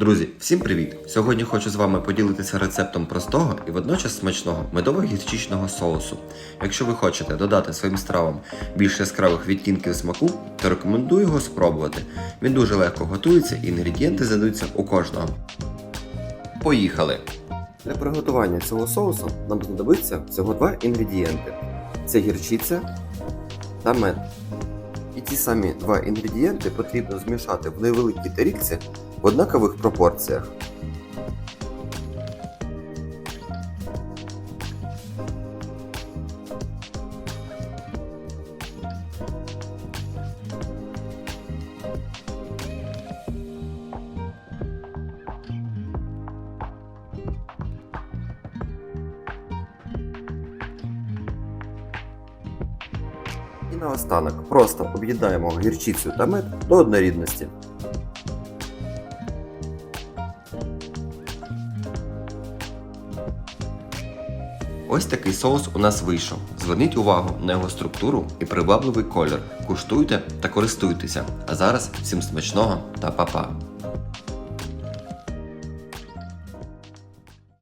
Друзі, всім привіт! Сьогодні хочу з вами поділитися рецептом простого і водночас смачного медово-гірчичного соусу. Якщо ви хочете додати своїм стравам більш яскравих відтінків смаку, то рекомендую його спробувати. Він дуже легко готується і інгредієнти задаються у кожного. Поїхали! Для приготування цього соусу нам знадобиться всього два інгредієнти: це гірчиця та мед. І ті самі два інгредієнти потрібно змішати в невеликій тарілці в однакових пропорціях. І наостанок просто об'єднаємо гірчицю та мед до однорідності. Ось такий соус у нас вийшов. Зверніть увагу на його структуру і привабливий колір. Куштуйте та користуйтеся. А зараз всім смачного та па-па!